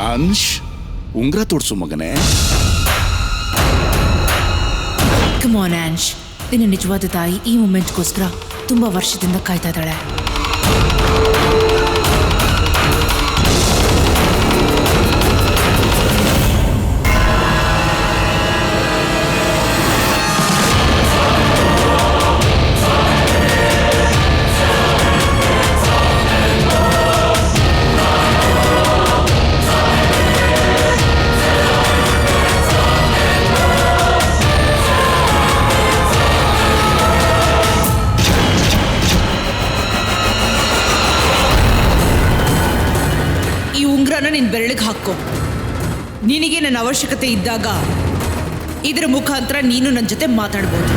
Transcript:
ಅಂಶ್, ಉಂಗ್ರ ತೋಡ್ಸು ಮಗನೇ. ಕಮಾನ್ ಆನ್ಶ್ ನಿನ್ನ ನಿಜವಾದ ತಾಯಿ ಈ ಮೂಮೆಂಟ್ಗೋಸ್ಕರ ತುಂಬಾ ವರ್ಷದಿಂದ ಕಾಯ್ತಾ ಇದ್ದಾಳೆ. ಉಂಗ್ರನ ನಿನ್ನ ಬೆರಳಿಗೆ ಹಾಕೋ. ನಿನಗೆ ನನ್ನ ಅವಶ್ಯಕತೆ ಇದ್ದಾಗ ಇದರ ಮುಖಾಂತರ ನೀನು ನನ್ನ ಜೊತೆ ಮಾತಾಡ್ಬೋದು.